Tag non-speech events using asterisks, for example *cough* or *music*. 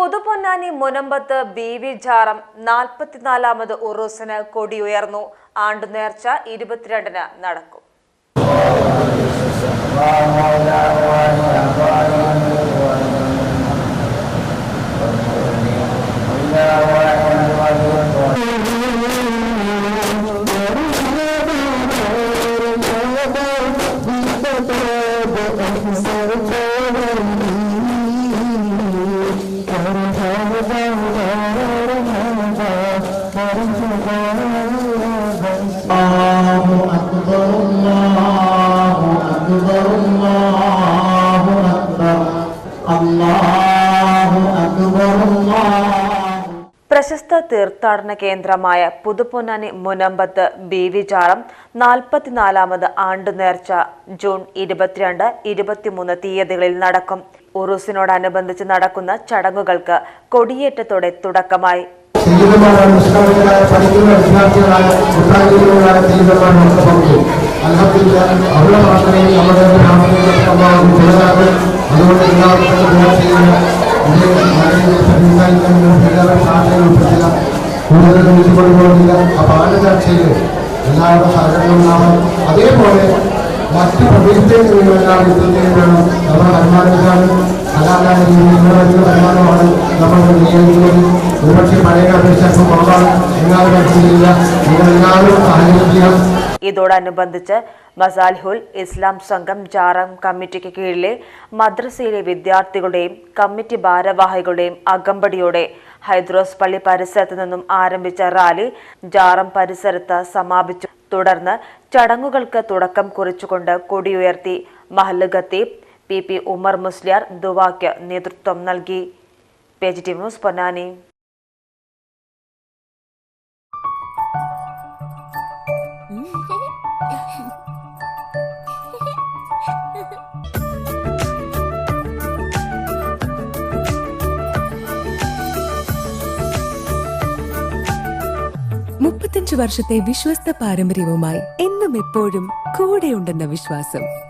പുതുപൊന്നാനി മുനമ്പത്ത് B V ജാറം നാൽപ്പത്തിനാലാമത് ഉറൂസിന് കൊടിയുയർന്നു. ആണ്ടു നേർച്ച ഇരുപത്തിരണ്ടിന് നടക്കും. *laughs* പ്രശസ്ത തീർത്ഥാടന കേന്ദ്രമായ പുതുപൊന്നാനി മുനമ്പത്ത് ബി വി ജാറം നാൽപ്പത്തിനാലാമത് ആണ്ടുനേർച്ച ജൂൺ ഇരുപത്തിരണ്ട് ഇരുപത്തിമൂന്ന് തീയതികളിൽ നടക്കും. ഉറൂസിനോടനുബന്ധിച്ച് നടക്കുന്ന ചടങ്ങുകൾക്ക് കൊടിയേറ്റത്തോടെ തുടക്കമായി. അതേപോലെ മറ്റ് പ്രദേശത്തേക്ക് വേണം നമ്മുടെ വരുമാനത്തിലാണ് വരുമാനമാണ് നമ്മൾ വിനിയോഗിക്കുന്നത് ഒരുപക്ഷെ പഴയ അപേക്ഷ എല്ലാവരും ഇതോടനുബന്ധിച്ച് മസാൽഹുൽ ഇസ്ലാം സംഘം ജാറം കമ്മിറ്റിക്ക് കീഴിലെ മദ്രസയിലെ വിദ്യാർത്ഥികളുടെയും കമ്മിറ്റി ഭാരവാഹികളുടെയും അകമ്പടിയോടെ ഹൈദ്രോസ് പള്ളി പരിസരത്ത് നിന്നും ആരംഭിച്ച റാലി ജാറം പരിസരത്ത് സമാപിച്ചു. തുടർന്ന് ചടങ്ങുകൾക്ക് തുടക്കം കുറിച്ചുകൊണ്ട് കൊടിയുയർത്തി മഹല്ല് പി പി ഉമർ മുസ്ലിയാർ ദുവാക്ക് നേതൃത്വം നൽകി. Page T news Ponnani. വർഷത്തെ വിശ്വസ്ത പാരമ്പര്യവുമായി എന്നും എപ്പോഴും കൂടെയുണ്ടെന്ന വിശ്വാസം.